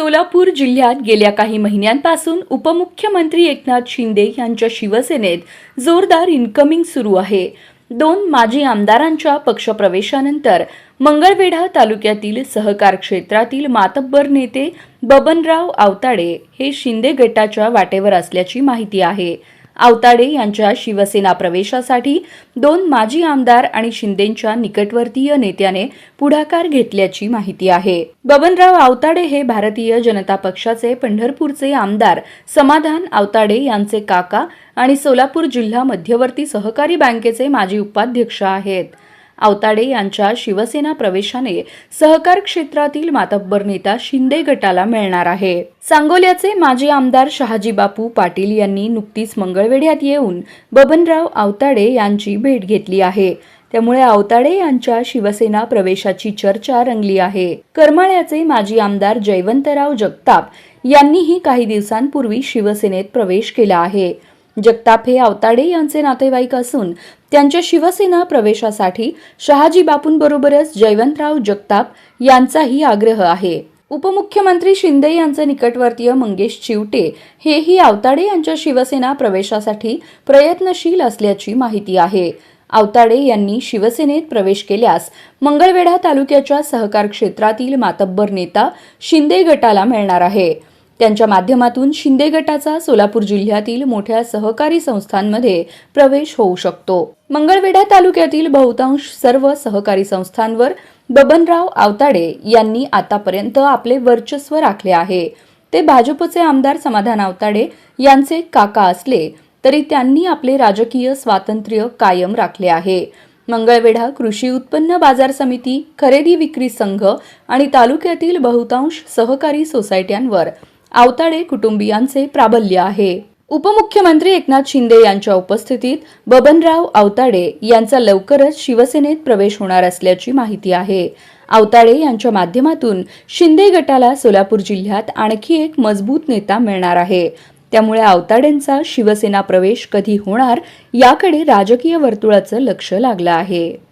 सोलापूर जिल्ह्यात गेल्या काही महिन्यांपासून उपमुख्यमंत्री एकनाथ शिंदे यांच्या शिवसेनेत जोरदार इन्कमिंग सुरू आहे. दोन माजी आमदारांच्या पक्षप्रवेशानंतर मंगळवेढा तालुक्यातील सहकार क्षेत्रातील मातब्बर नेते बबनराव आवताडे हे शिंदे गटाच्या वाटेवर असल्याची माहिती आहे. आवताडे यांच्या शिवसेना प्रवेशासाठी दोन माजी आमदार आणि शिंदेंच्या निकटवर्तीय नेत्याने पुढाकार घेतल्याची माहिती आहे. बबनराव आवताडे हे भारतीय जनता पक्षाचे पंढरपूरचे आमदार समाधान आवताडे यांचे काका आणि सोलापूर जिल्हा मध्यवर्ती सहकारी बँकेचे माजी उपाध्यक्ष आहेत. आवताडे यांच्या शिवसेना प्रवेशाने सहकार क्षेत्रातील मातब्बर नेता शिंदे गटाला मिळणार आहे. सांगोल्याचे माजी आमदार शहाजी बापू पाटील यांनी नुकतीच मंगळवेढ्यात येऊन बबनराव आवताडे यांची भेट घेतली आहे. त्यामुळे आवताडे यांच्या शिवसेना प्रवेशाची चर्चा रंगली आहे. करमाळ्याचे माजी आमदार जयवंतराव जगताप यांनीही काही दिवसांपूर्वी शिवसेनेत प्रवेश केला आहे. जगताप हे आवताडे यांचे नातेवाईक असून त्यांच्या शिवसेना प्रवेशासाठी शहाजी बापूंबरोबरच जयवंतराव जगताप यांचाही आग्रह आहे. उपमुख्यमंत्री शिंदे यांचे निकटवर्तीय मंगेश चिवटे हेही आवताडे यांच्या शिवसेना प्रवेशासाठी प्रयत्नशील असल्याची माहिती आहे. आवताडे यांनी शिवसेनेत प्रवेश केल्यास मंगळवेढा तालुक्याच्या सहकार क्षेत्रातील मातब्बर नेता शिंदे गटाला मिळणार आहे. त्यांच्या माध्यमातून शिंदे गटाचा सोलापूर जिल्ह्यातील मोठ्या सहकारी संस्थांमध्ये प्रवेश होऊ शकतो. मंगळवेढा तालुक्यातील बहुतांश सर्व सहकारी संस्थांवर बबनराव आवताडे यांनी आतापर्यंत आपले वर्चस्व राखले आहे. ते भाजपचे आमदार समाधान आवताडे यांचे काका असले तरी त्यांनी आपले राजकीय स्वातंत्र्य कायम राखले आहे. मंगळवेढा कृषी उत्पन्न बाजार समिती खरेदी विक्री संघ आणि तालुक्यातील बहुतांश सहकारी सोसायट्यांवर आवताडे कुटुंबियांचे प्राबल्य आहे. उपमुख्यमंत्री एकनाथ शिंदे यांच्या उपस्थितीत बबनराव आवताडे यांचा लवकरच शिवसेनेत प्रवेश होणार असल्याची माहिती आहे. आवताडे यांच्या माध्यमातून शिंदे गटाला सोलापूर जिल्ह्यात आणखी एक मजबूत नेता मिळणार आहे. त्यामुळे आवताडेंचा शिवसेना प्रवेश कधी होणार याकडे राजकीय वर्तुळाचं लक्ष लागलं आहे.